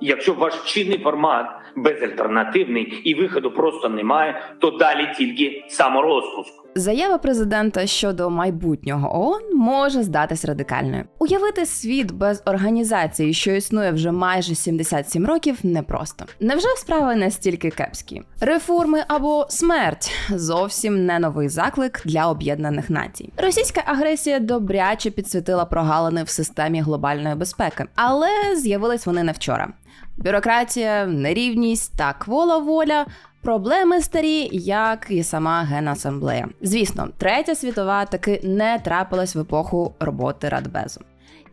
Якщо ваш чинний формат безальтернативний і виходу просто немає, то далі тільки саморозпуск. Заява президента щодо майбутнього ООН може здатись радикальною. Уявити світ без організації, що існує вже майже 77 років, непросто. Невже справи настільки кепські? Реформи або смерть зовсім не новий заклик для об'єднаних націй. Російська агресія добряче підсвітила прогалини в системі глобальної безпеки, але з'явились вони не вчора. Бюрократія, нерівність та квола воля Проблеми старі, як і сама генасамблея. Звісно, третя світова таки не трапилась в епоху роботи Радбезу.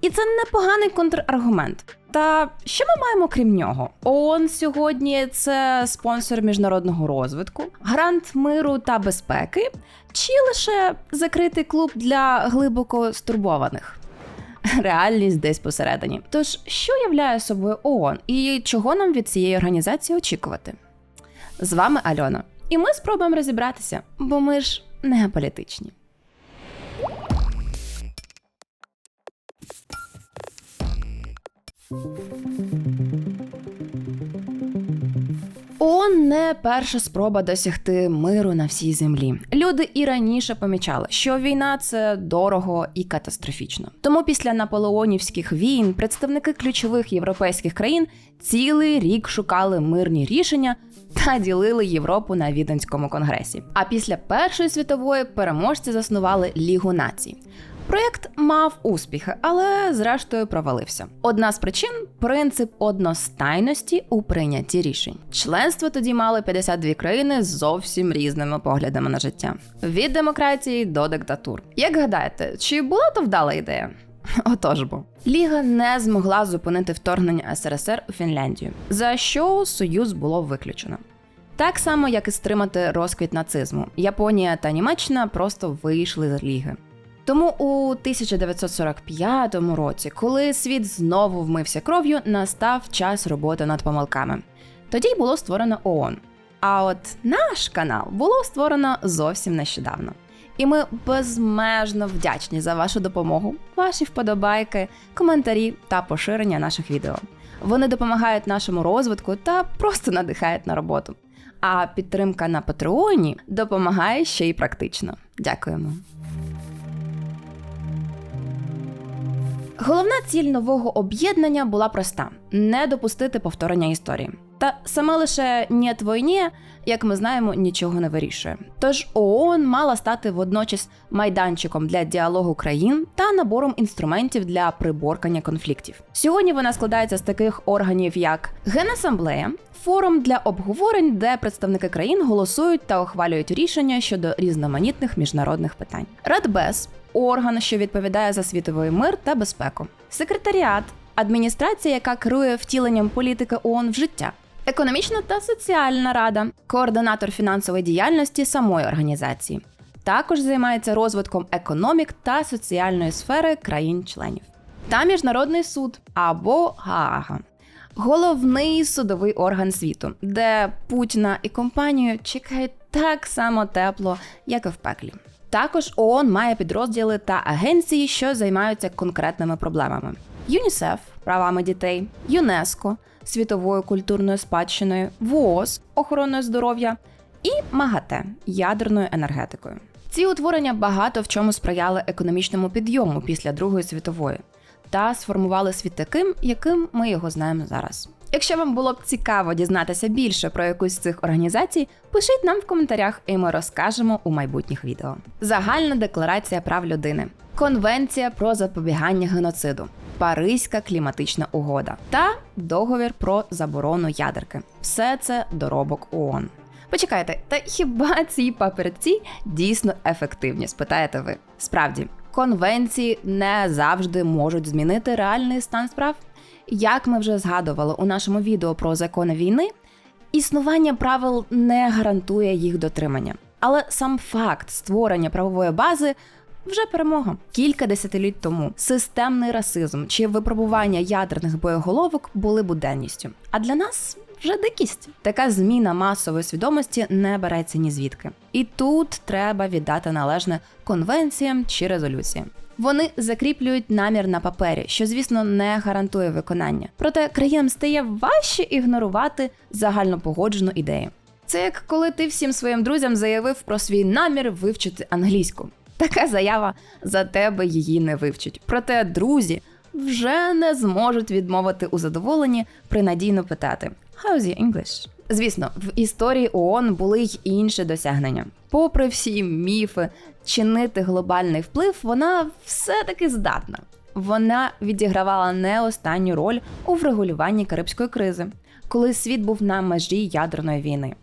І це непоганий контраргумент. Та що ми маємо крім нього? ООН сьогодні це спонсор міжнародного розвитку, гарант миру та безпеки, чи лише закритий клуб для глибоко стурбованих? Реальність десь посередині. Тож, що являє собою ООН і чого нам від цієї організації очікувати? З вами Альона. І ми спробуємо розібратися, бо ми ж не політичні. ООН не перша спроба досягти миру на всій землі. Люди і раніше помічали, що війна це дорого і катастрофічно. Тому після наполеонівських війн представники ключових європейських країн цілий рік шукали мирні рішення та ділили Європу на Віденському конгресі. А після Першої світової переможці заснували Лігу націй. Проєкт мав успіхи, але зрештою провалився. Одна з причин принцип одностайності у прийнятті рішень. Членство тоді мали 52 країни з зовсім різними поглядами на життя: від демократії до диктатур. Як гадаєте, чи була то вдала ідея? Отож бо Ліга не змогла зупинити вторгнення СРСР у Фінляндію, за що Союз було виключено. Так само, як і стримати розквіт нацизму, Японія та Німеччина просто вийшли з ліги. Тому у 1945 році, коли світ знову вмився кров'ю, настав час роботи над помилками. Тоді й було створено ООН. А от наш канал було створено зовсім нещодавно. І ми безмежно вдячні за вашу допомогу, ваші вподобайки, коментарі та поширення наших відео. Вони допомагають нашому розвитку та просто надихають на роботу. А підтримка на Патреоні допомагає ще й практично. Дякуємо. Головна ціль нового об'єднання була проста: не допустити повторення історії. Та саме лише «нєт війні», як ми знаємо, нічого не вирішує. Тож ООН мала стати водночас майданчиком для діалогу країн та набором інструментів для приборкання конфліктів. Сьогодні вона складається з таких органів, як Генасамблея, форум для обговорень, де представники країн голосують та ухвалюють рішення щодо різноманітних міжнародних питань. Радбез орган, що відповідає за світовий мир та безпеку, секретаріат, адміністрація, яка керує втіленням політики ООН в життя. Економічна та соціальна рада, координатор фінансової діяльності самої організації, також займається розвитком економік та соціальної сфери країн-членів, та міжнародний суд або Гаага, головний судовий орган світу, де Путіна і компанію чекають так само тепло, як і в пеклі. Також ООН має підрозділи та агенції, що займаються конкретними проблемами: ЮНІСЕФ правами дітей, ЮНЕСКО світовою культурною спадщиною, ВООЗ охороною здоров'я і МАГАТЕ ядерною енергетикою. Ці утворення багато в чому сприяли економічному підйому після Другої світової та сформували світ таким, яким ми його знаємо зараз. Якщо вам було б цікаво дізнатися більше про якусь з цих організацій, пишіть нам в коментарях, і ми розкажемо у майбутніх відео. Загальна декларація прав людини, Конвенція про запобігання геноциду, Паризька кліматична угода та договір про заборону ядерки. Все це доробок ООН. Почекайте, та хіба ці папірці дійсно ефективні? Спитаєте ви? Справді, конвенції не завжди можуть змінити реальний стан справ. Як ми вже згадували у нашому відео про закони війни, існування правил не гарантує їх дотримання. Але сам факт створення правової бази вже перемога. Кілька десятиліть тому системний расизм чи випробування ядерних боєголовок були буденністю. А для нас вже дикість. Така зміна масової свідомості не береться ні звідки. І тут треба віддати належне конвенціям чи резолюціям. Вони закріплюють намір на папері, що, звісно, не гарантує виконання. Проте країнам стає важче ігнорувати загально погоджену ідею. Це як коли ти всім своїм друзям заявив про свій намір вивчити англійську. Така заява за тебе її не вивчить. Проте друзі вже не зможуть відмовити у задоволенні принадійно питати «How's your English?». Звісно, в історії ООН були й інші досягнення. Попри всі міфи, чинити глобальний вплив, вона все-таки здатна. Вона відігравала не останню роль у врегулюванні Карибської кризи, коли світ був на межі ядерної війни.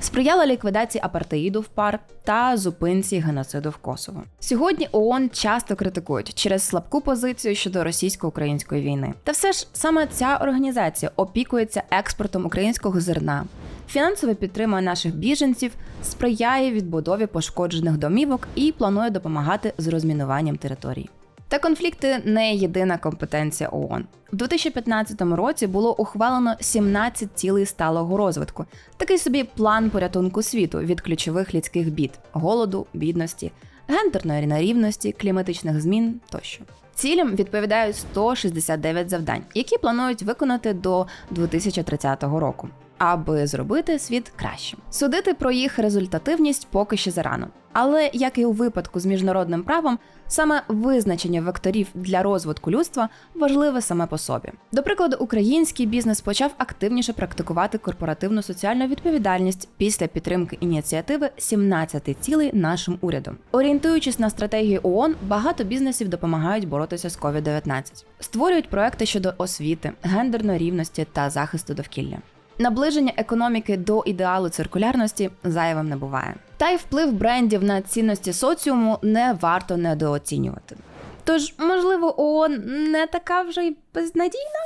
Сприяла ліквідації апартеїду в пар та зупинці геноциду в Косово. Сьогодні ООН часто критикують через слабку позицію щодо російсько-української війни. Та все ж саме ця організація опікується експортом українського зерна, фінансово підтримує наших біженців, сприяє відбудові пошкоджених домівок і планує допомагати з розмінуванням територій. Та конфлікти не єдина компетенція ООН. У 2015 році було ухвалено 17 цілей сталого розвитку, такий собі план порятунку світу від ключових людських бід голоду, бідності, гендерної нерівності, кліматичних змін тощо. Цілям відповідають 169 завдань, які планують виконати до 2030 року, аби зробити світ кращим. Судити про їх результативність поки що зарано. Але як і у випадку з міжнародним правом, саме визначення векторів для розвитку людства важливе саме по собі. До прикладу, український бізнес почав активніше практикувати корпоративну соціальну відповідальність після підтримки ініціативи 17 цілей нашим урядом. Орієнтуючись на стратегію ООН, багато бізнесів допомагають боротися з COVID-19. створюють проекти щодо освіти, гендерної рівності та захисту довкілля. Наближення економіки до ідеалу циркулярності зайвим не буває. Та й вплив брендів на цінності соціуму не варто недооцінювати. Тож, можливо, ООН не така вже й безнадійна?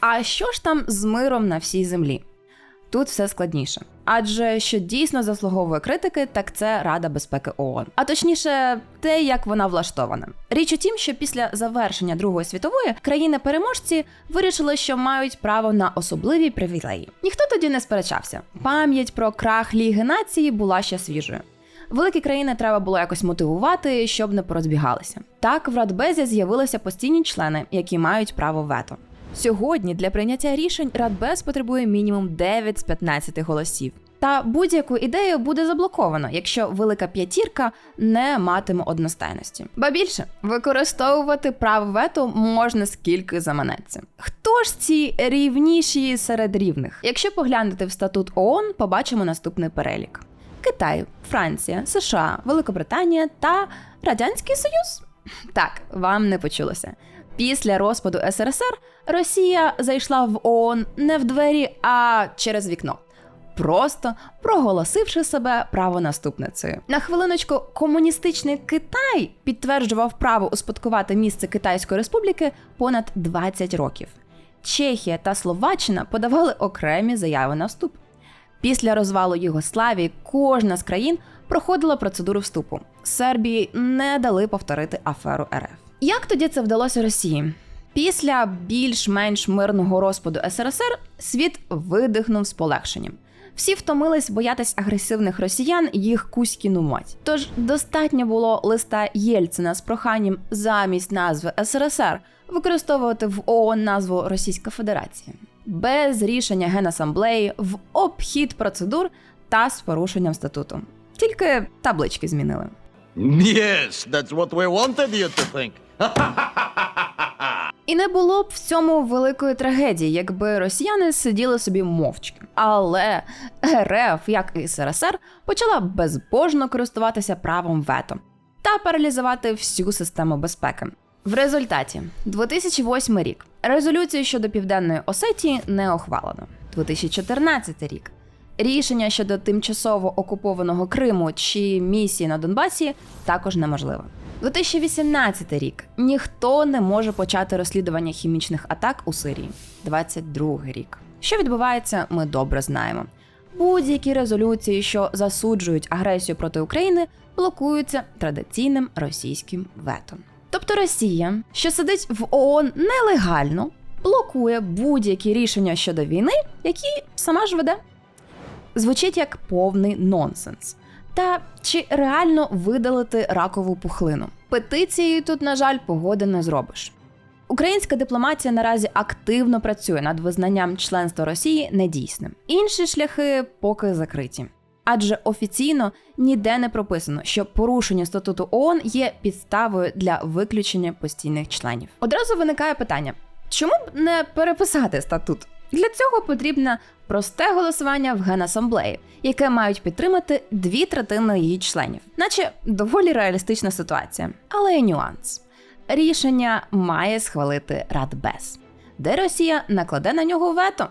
А що ж там з миром на всій землі? Тут все складніше. Адже що дійсно заслуговує критики, так це Рада безпеки ООН. А точніше, те, як вона влаштована. Річ у тім, що після завершення Другої світової країни-переможці вирішили, що мають право на особливі привілеї. Ніхто тоді не сперечався. Пам'ять про крах Ліги нації була ще свіжою. Великі країни треба було якось мотивувати, щоб не порозбігалися. Так в Радбезі з'явилися постійні члени, які мають право вето. Сьогодні для прийняття рішень Радбез потребує мінімум 9 з 15 голосів. Та будь-яку ідею буде заблоковано, якщо велика п'ятірка не матиме одностайності. Ба більше використовувати право вето можна скільки заманеться. Хто ж ці рівніші серед рівних? Якщо поглянути в статут ООН, побачимо наступний перелік: Китай, Франція, США, Великобританія та Радянський Союз. Так, вам не почулося. Після розпаду СРСР Росія зайшла в ООН не в двері, а через вікно. Просто проголосивши себе правонаступницею. На хвилиночку, комуністичний Китай підтверджував право успадкувати місце Китайської республіки понад 20 років. Чехія та Словаччина подавали окремі заяви на вступ. Після розвалу Югославії кожна з країн проходила процедуру вступу. Сербії не дали повторити аферу РФ. Як тоді це вдалося Росії? Після більш-менш мирного розпаду СРСР світ видихнув з полегшенням. Всі втомились боятись агресивних росіян їх кузькіну мать. Тож достатньо було листа Єльцина з проханням замість назви СРСР використовувати в ООН назву Російська Федерація без рішення Генасамблеї в обхід процедур та з порушенням статуту. Тільки таблички змінили. Yes, that's what we wanted you to think. І не було б в цьому великої трагедії, якби росіяни сиділи собі мовчки. Але РФ, як і СРСР, почала безбожно користуватися правом вето та паралізувати всю систему безпеки. В результаті 2008 рік резолюцію щодо південної Осетії не ухвалено. 2014 рік рішення щодо тимчасово окупованого Криму чи місії на Донбасі також неможливо. 2018 рік ніхто не може почати розслідування хімічних атак у Сирії. 22 рік. Що відбувається, ми добре знаємо. Будь-які резолюції, що засуджують агресію проти України, блокуються традиційним російським вето. Тобто Росія, що сидить в ООН нелегально, блокує будь-які рішення щодо війни, які сама ж веде. Звучить як повний нонсенс. Та чи реально видалити ракову пухлину? Петицією тут, на жаль, погоди не зробиш. Українська дипломатія наразі активно працює над визнанням членства Росії недійсним. Інші шляхи поки закриті. Адже офіційно ніде не прописано, що порушення статуту ООН є підставою для виключення постійних членів. Одразу виникає питання: чому б не переписати статут? Для цього потрібне просте голосування в генасамблеї, яке мають підтримати дві третини її членів, наче доволі реалістична ситуація. Але є нюанс. Рішення має схвалити Радбез, де Росія накладе на нього вето.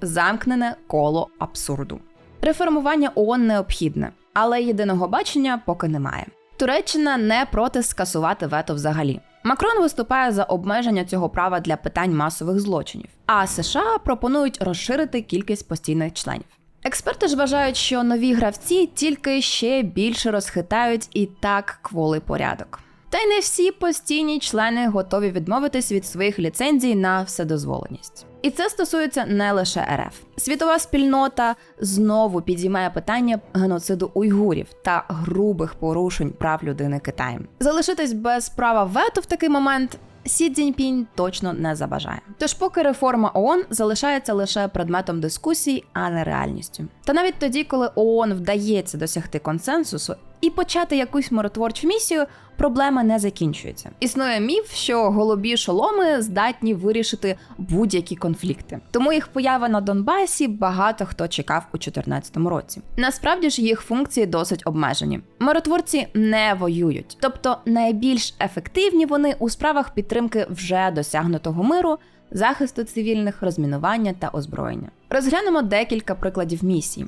Замкнене коло абсурду. Реформування ООН необхідне, але єдиного бачення поки немає. Туреччина не проти скасувати вето взагалі. Макрон виступає за обмеження цього права для питань масових злочинів, а США пропонують розширити кількість постійних членів. Експерти ж вважають, що нові гравці тільки ще більше розхитають і так кволий порядок. Та й не всі постійні члени готові відмовитись від своїх ліцензій на вседозволеність. І це стосується не лише РФ. Світова спільнота знову підіймає питання геноциду уйгурів та грубих порушень прав людини Китаєм. Залишитись без права вето в такий момент. Сі Цзіньпінь точно не забажає. Тож, поки реформа ООН залишається лише предметом дискусій, а не реальністю. Та навіть тоді, коли ООН вдається досягти консенсусу і почати якусь миротворчу місію, проблема не закінчується. Існує міф, що голубі шоломи здатні вирішити будь-які конфлікти. Тому їх поява на Донбасі багато хто чекав у 2014 році. Насправді ж їх функції досить обмежені. Миротворці не воюють, тобто найбільш ефективні вони у справах підтримки вже досягнутого миру. Захисту цивільних, розмінування та озброєння. Розглянемо декілька прикладів місій.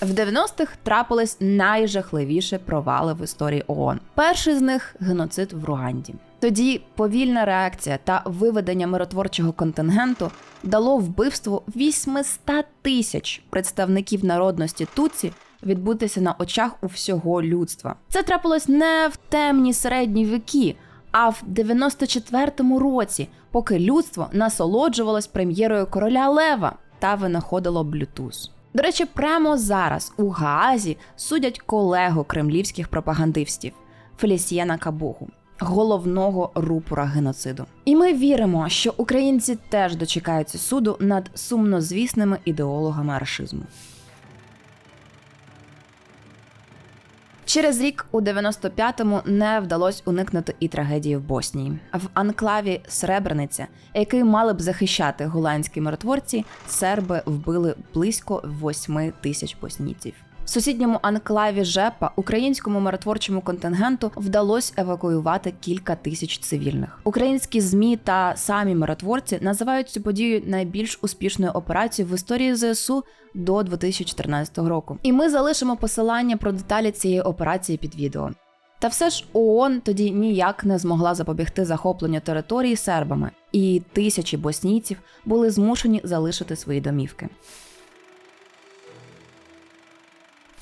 В 90-х трапились найжахливіші провали в історії ООН. Перший з них геноцид в Руанді. Тоді повільна реакція та виведення миротворчого контингенту дало вбивству 800 тисяч представників народності Туці відбутися на очах у всього людства. Це трапилось не в темні середні віки, а в 94-му році, поки людство насолоджувалось прем'єрою короля Лева та винаходило Блютуз. До речі, прямо зараз у Гаазі судять колегу кремлівських пропагандистів Фелісієна Кабугу. головного рупора геноциду. І ми віримо, що українці теж дочекаються суду над сумнозвісними ідеологами рашизму. Через рік у 95-му не вдалося уникнути і трагедії в Боснії. В анклаві Сребрениця, який мали б захищати голландські миротворці, серби вбили близько 8 тисяч боснійців. В сусідньому анклаві Жепа українському миротворчому контингенту вдалося евакуювати кілька тисяч цивільних. Українські змі та самі миротворці називають цю подію найбільш успішною операцією в історії ЗСУ до 2014 року. І ми залишимо посилання про деталі цієї операції під відео. Та все ж ООН тоді ніяк не змогла запобігти захопленню території сербами, і тисячі боснійців були змушені залишити свої домівки.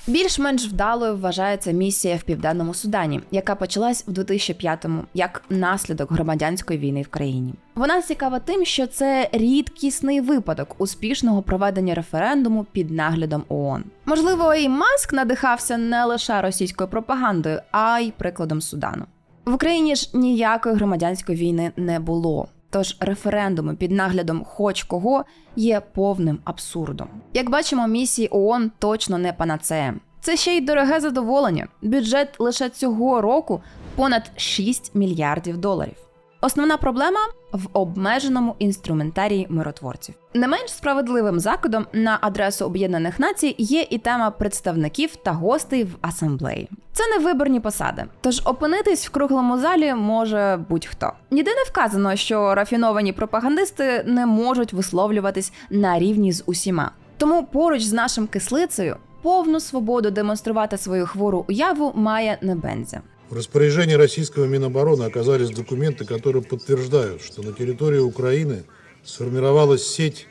Більш-менш вдалою вважається місія в південному Судані, яка почалась в 2005-му як наслідок громадянської війни в країні. Вона цікава тим, що це рідкісний випадок успішного проведення референдуму під наглядом ООН. Можливо, і Маск надихався не лише російською пропагандою, а й прикладом Судану. В Україні ж ніякої громадянської війни не було. Тож референдуми під наглядом хоч кого є повним абсурдом. Як бачимо, місії ООН точно не панацея. Це ще й дороге задоволення. Бюджет лише цього року понад 6 мільярдів доларів. Основна проблема в обмеженому інструментарії миротворців. Не менш справедливим закидом на адресу Об'єднаних Націй є і тема представників та гостей в асамблеї. Це не виборні посади, тож опинитись в круглому залі може будь-хто. Ніде не вказано, що рафіновані пропагандисти не можуть висловлюватись на рівні з усіма. Тому поруч з нашим кислицею повну свободу демонструвати свою хвору уяву має Небензя. В распоряжении российского Минобороны оказались документы, которые подтверждают, что на территории Украины сформировалась сеть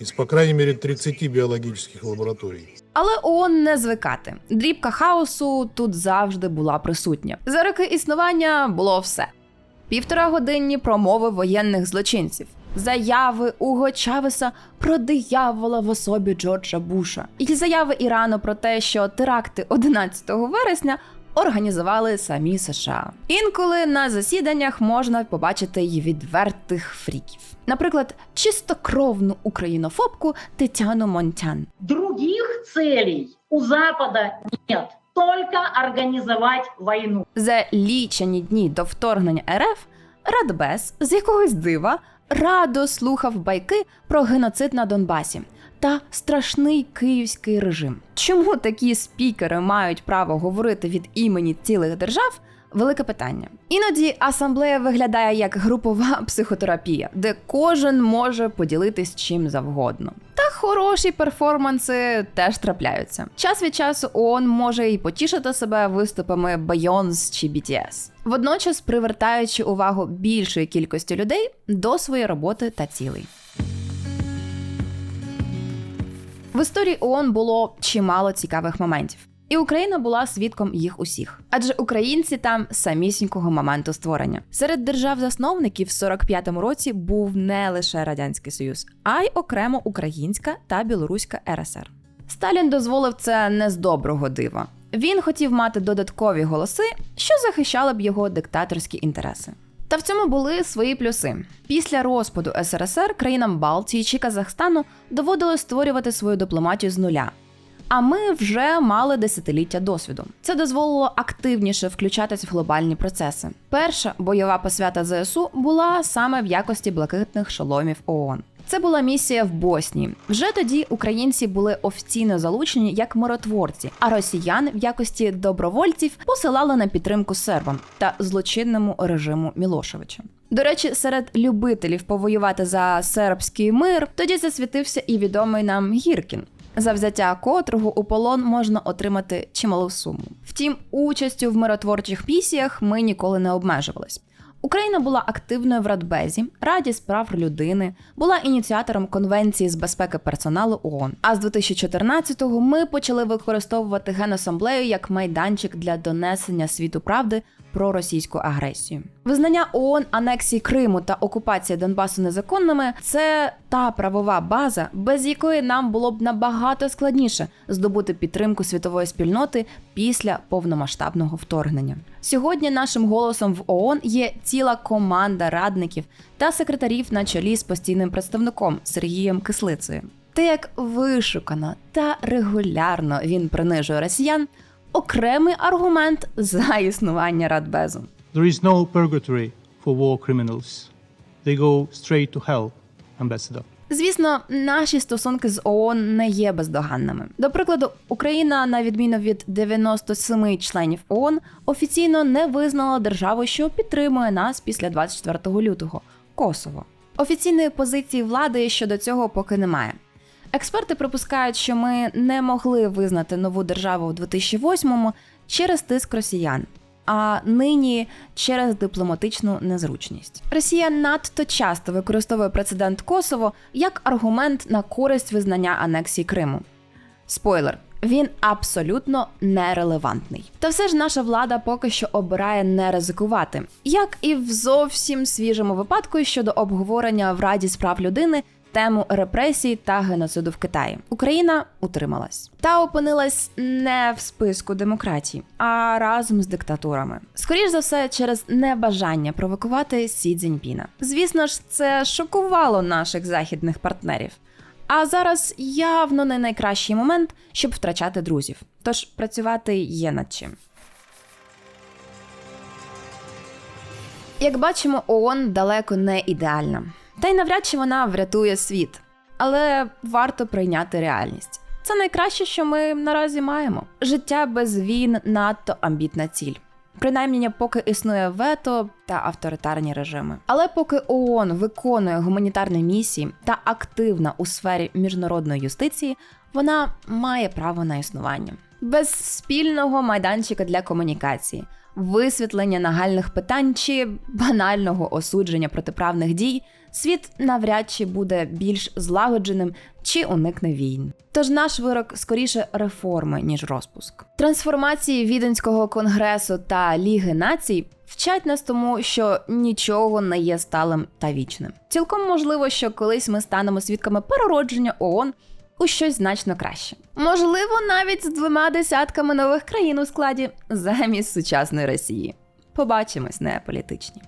из, по крайней мере, 30 биологических лабораторий. Але ООН не звикати. Дрібка хаосу тут завжди була присутня. За роки існування було все: півтора годинні промови воєнних злочинців, заяви Уго Чавеса про диявола в особі Джорджа Буша, і заяви Ірану про те, що теракти 11 вересня організували самі США. Інколи на засіданнях можна побачити й відвертих фріків. Наприклад, чистокровну українофобку Тетяну Монтян. Других целей у Запада нет. Только организовать войну. За лічені дні до вторгнення РФ Радбез з якогось дива радо слухав байки про геноцид на Донбасі та страшний київський режим. Чому такі спікери мають право говорити від імені цілих держав? Велике питання. Іноді асамблея виглядає як групова психотерапія, де кожен може поділитись чим завгодно. Та хороші перформанси теж трапляються. Час від часу ООН може і потішити себе виступами Beyoncé чи BTS, водночас привертаючи увагу більшої кількості людей до своєї роботи та цілей. В історії ООН було чимало цікавих моментів. І Україна була свідком їх усіх, адже українці там самісінького моменту створення. Серед держав-засновників в 45-му році був не лише радянський союз, а й окремо українська та білоруська РСР. Сталін дозволив це не з доброго дива. Він хотів мати додаткові голоси, що захищали б його диктаторські інтереси. Та в цьому були свої плюси. Після розпаду СРСР країнам Балтії чи Казахстану доводилось створювати свою дипломатію з нуля. А ми вже мали десятиліття досвіду. Це дозволило активніше включатись в глобальні процеси. Перша бойова посвята ЗСУ була саме в якості блакитних шоломів ООН. Це була місія в Боснії. Вже тоді українці були офіційно залучені як миротворці, а росіян в якості добровольців посилали на підтримку сербам та злочинному режиму Мілошевича. До речі, серед любителів повоювати за сербський мир тоді засвітився і відомий нам Гіркін, за взяття котрого у полон можна отримати чималу суму. Втім, участю в миротворчих місіях ми ніколи не обмежувались. Україна була активною в Радбезі, Раді з прав людини, була ініціатором конвенції з безпеки персоналу ООН. А з 2014-го ми почали використовувати генасамблею як майданчик для донесення світу правди про російську агресію. Визнання ООН анексії Криму та окупація Донбасу незаконними це та правова база, без якої нам було б набагато складніше здобути підтримку світової спільноти після повномасштабного вторгнення. Сьогодні нашим голосом в ООН є ціла команда радників та секретарів на чолі з постійним представником Сергієм Кислицею. Те, як вишукано та регулярно він принижує росіян, окремий аргумент за існування Радбезу. There is no purgatory for war criminals. They go straight to hell, Ambassador. Звісно, наші стосунки з ООН не є бездоганними. До прикладу, Україна, на відміну від 97 членів ООН, офіційно не визнала державу, що підтримує нас після 24 лютого Косово. Офіційної позиції влади щодо цього поки немає. Експерти припускають, що ми не могли визнати нову державу в 2008-му через тиск росіян. А нині через дипломатичну незручність Росія надто часто використовує прецедент Косово як аргумент на користь визнання анексії Криму. Спойлер, він абсолютно нерелевантний. Та все ж наша влада поки що обирає не ризикувати, як і в зовсім свіжому випадку щодо обговорення в Раді з прав людини тему репресій та геноциду в Китаї. Україна утрималась та опинилась не в списку демократій, а разом з диктатурами. Скоріш за все, через небажання провокувати Сі Цзіньпіна. Звісно ж, це шокувало наших західних партнерів. А зараз явно не найкращий момент, щоб втрачати друзів. Тож працювати є над чим. Як бачимо, ООН далеко не ідеальна. Та й навряд чи вона врятує світ. Але варто прийняти реальність. Це найкраще, що ми наразі маємо. Життя без війн надто амбітна ціль. Принаймні, поки існує вето та авторитарні режими. Але поки ООН виконує гуманітарні місії та активна у сфері міжнародної юстиції, вона має право на існування. Без спільного майданчика для комунікації, висвітлення нагальних питань чи банального осудження протиправних дій, світ навряд чи буде більш злагодженим чи уникне війн. Тож наш вирок скоріше реформи, ніж розпуск. Трансформації Віденського конгресу та Ліги націй Вчать нас тому, що нічого не є сталим та вічним. Цілком можливо, що колись ми станемо свідками переродження ООН у щось значно краще. Можливо, навіть з двома десятками нових країн у складі замість сучасної Росії. Побачимось, не політичні.